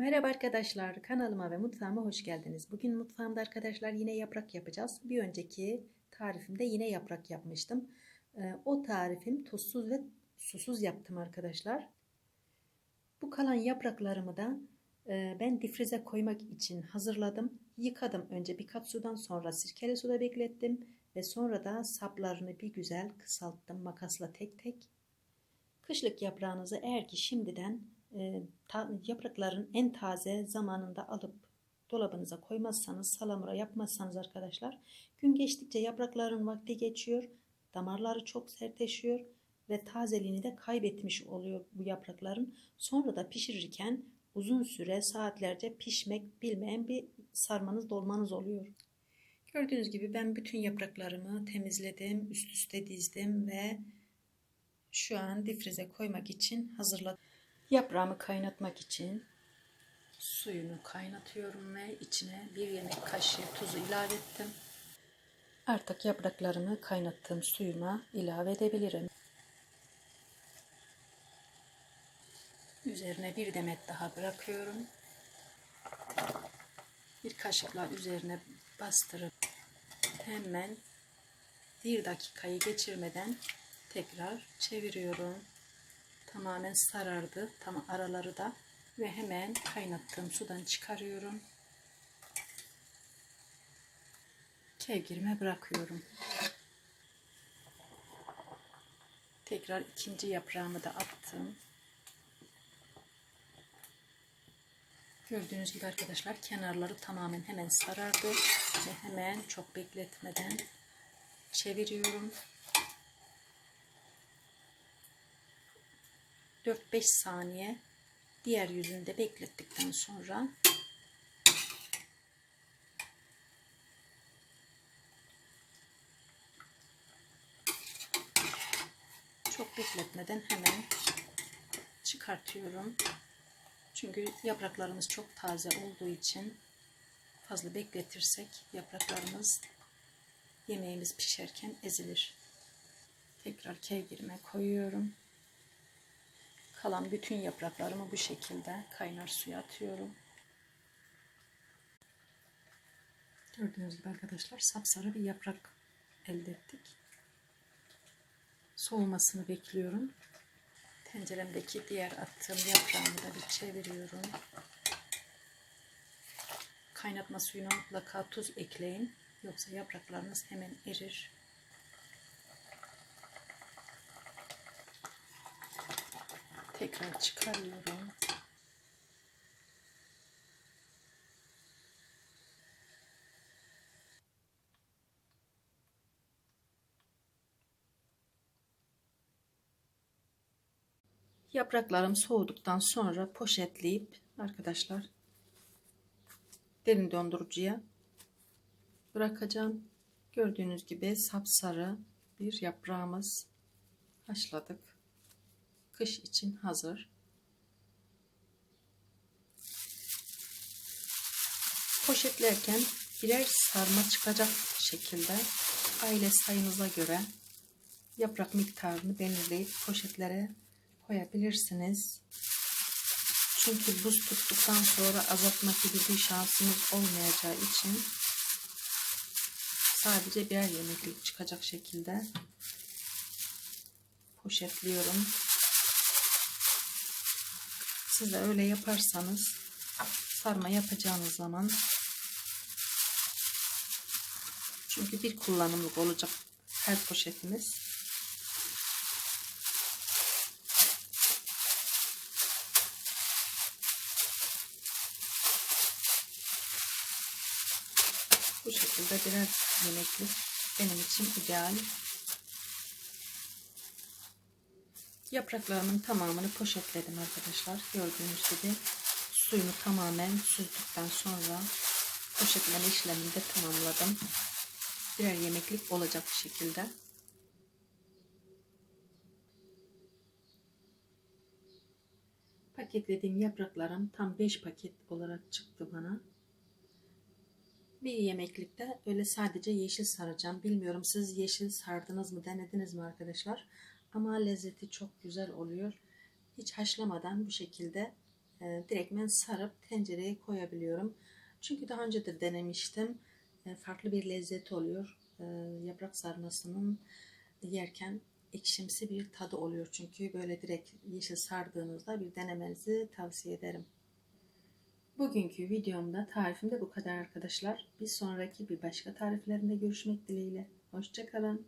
Merhaba arkadaşlar, kanalıma ve mutfağıma hoş geldiniz. Bugün mutfağımda arkadaşlar yine yaprak yapacağız. Bir önceki tarifimde yine yaprak yapmıştım. Ee, o tarifim tuzsuz ve susuz yaptım arkadaşlar. Bu kalan yapraklarımı da e, ben difrize koymak için hazırladım. Yıkadım önce birkaç sudan sonra sirkeli suda beklettim. Ve sonra da saplarını bir güzel kısalttım makasla tek tek. Kışlık yaprağınızı eğer ki şimdiden e, ta, yaprakların en taze zamanında alıp dolabınıza koymazsanız, salamura yapmazsanız arkadaşlar gün geçtikçe yaprakların vakti geçiyor, damarları çok sertleşiyor ve tazeliğini de kaybetmiş oluyor bu yaprakların. Sonra da pişirirken uzun süre saatlerce pişmek bilmeyen bir sarmanız dolmanız oluyor. Gördüğünüz gibi ben bütün yapraklarımı temizledim, üst üste dizdim ve şu an difrize koymak için hazırladım. Yaprağımı kaynatmak için suyunu kaynatıyorum ve içine bir yemek kaşığı tuzu ilave ettim. Artık yapraklarımı kaynattığım suyuma ilave edebilirim. Üzerine bir demet daha bırakıyorum. Bir kaşıkla üzerine bastırıp hemen bir dakikayı geçirmeden tekrar çeviriyorum tamamen sarardı. Tam araları da ve hemen kaynattığım sudan çıkarıyorum. Kevgirime bırakıyorum. Tekrar ikinci yaprağımı da attım. Gördüğünüz gibi arkadaşlar kenarları tamamen hemen sarardı ve hemen çok bekletmeden çeviriyorum. 4-5 saniye diğer yüzünde beklettikten sonra çok bekletmeden hemen çıkartıyorum. Çünkü yapraklarımız çok taze olduğu için fazla bekletirsek yapraklarımız yemeğimiz pişerken ezilir. Tekrar kevgirime koyuyorum. Kalan bütün yapraklarımı bu şekilde kaynar suya atıyorum. Gördüğünüz gibi arkadaşlar sapsarı bir yaprak elde ettik. Soğumasını bekliyorum. Tenceremdeki diğer attığım yaprağımı da bir çeviriyorum. Kaynatma suyuna mutlaka tuz ekleyin. Yoksa yapraklarınız hemen erir. Tekrar çıkarıyorum. Yapraklarım soğuduktan sonra poşetleyip arkadaşlar derin dondurucuya bırakacağım. Gördüğünüz gibi sapsarı bir yaprağımız haşladık kış için hazır. Poşetlerken birer sarma çıkacak şekilde aile sayınıza göre yaprak miktarını belirleyip poşetlere koyabilirsiniz. Çünkü buz tuttuktan sonra azaltma gibi bir şansımız olmayacağı için sadece birer yemeklik çıkacak şekilde poşetliyorum. Siz de öyle yaparsanız sarma yapacağınız zaman çünkü bir kullanımlık olacak her poşetimiz. Bu şekilde birer yemeklik benim için ideal. Yapraklarımın tamamını poşetledim arkadaşlar. Gördüğünüz gibi suyunu tamamen süzdükten sonra poşetleme işlemini de tamamladım. Birer yemeklik olacak bir şekilde. Paketlediğim yapraklarım tam 5 paket olarak çıktı bana. Bir yemeklikte öyle sadece yeşil saracağım. Bilmiyorum siz yeşil sardınız mı denediniz mi arkadaşlar? Ama lezzeti çok güzel oluyor. Hiç haşlamadan bu şekilde e, direktmen sarıp tencereye koyabiliyorum. Çünkü daha önce de denemiştim. E, farklı bir lezzet oluyor. E, yaprak sarmasının yerken ekşimsi bir tadı oluyor. Çünkü böyle direkt yeşil sardığınızda bir denemenizi tavsiye ederim. Bugünkü videomda tarifim de bu kadar arkadaşlar. Bir sonraki bir başka tariflerinde görüşmek dileğiyle. Hoşçakalın.